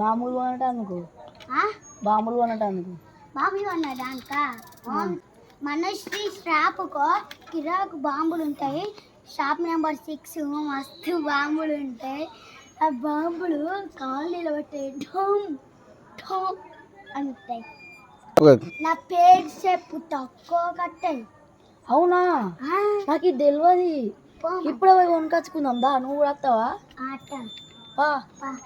బాంబులు కొనటానికి ఆ? బాంబులు కొనటానికి బాంబులు ఉన్నదాక మనశ్రీ షాపుకో కిరాకు బాంబులు ఉంటాయి. షాప్ నెంబర్ సిక్స్ మస్తు బాంబులు ఉంటాయి. ఆ బాంబులు కాలు నిలబెట్టాయి ఢోమ్ ఢోమ్ అంటాయి. నా పేరు చెప్పు తక్కువ కట్టాయి అవునా? ఆ, నాకు ఇది తెలియదు ఇప్పుడే పోయి కొనుకొచ్చుకుందాం దా. నువ్వు కూడా వస్తావా? 爸爸